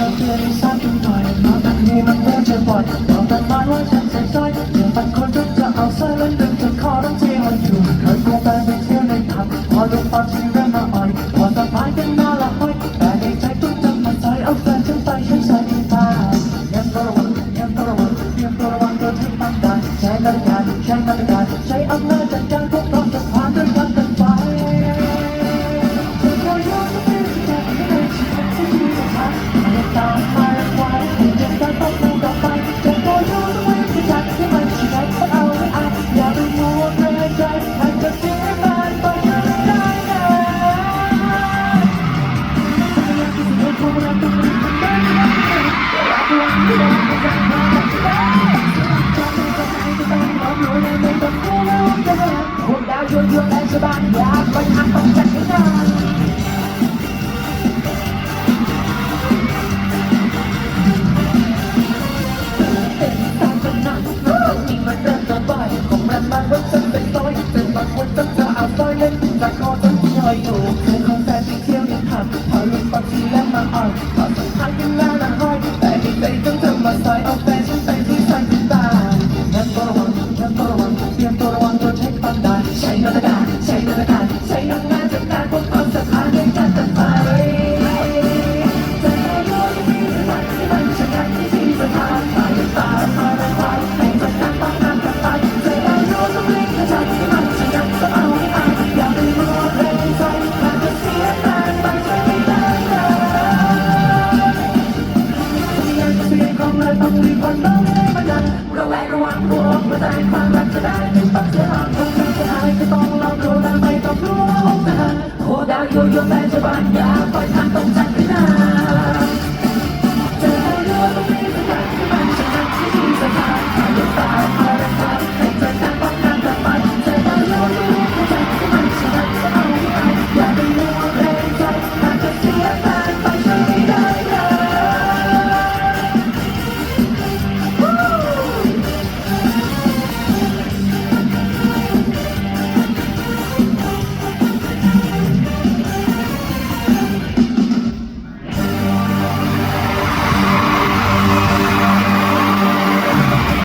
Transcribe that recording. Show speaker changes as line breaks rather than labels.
ยนสร้างกันหน่อยเพราบางทีมันก็จะบ่อยบอกแต่มาว่าฉันใส่สร้อยเดี๋ยวบางคนก็จะเอาสร้อยแล้วดึงจนคอต้องเที่ยวอยู่เคยกลัวไปไปเที่ยวในผับพอดูความจริงเริ่มมาอ่อยพอสะพายกันมาละห้อยแต่ในใจต้องจำมันใจเอาแฟนฉันไปฉันใส่ตายังตระวังยังตระวังเตรียมตัวระวังตัวที่ตั้งใจใช้นาฬิกาใช้มาตรกา บายอยากไปทางต้องจัดให้ได้เป็นตามกันนะมันมีมันเดินต่อไปของมันมันว่าฉันเป็นต้อยเป็นบางคนต้องจะเอาต้อยเล่นแต่คอต้องคอยอยู่เคยของแฟนที่เที่ยวในผับพอลุกปักทีแล้วมาอ่อยพอสุดท้ายกันแล้วละห้อยแต่ในใจต้องเธอมาใส่เอาแฟน ของเลยต้องรีบวันต้องไม่ได้มาดันระแวงระวังตัวออกมาใจความรักจะได้ไม่ปักเสียหลังคงไม่จะหายก็ต้องลองดูแลไม่ต้องรู้ว่าองจะหันโคดาโยโย่แต่จะบานยา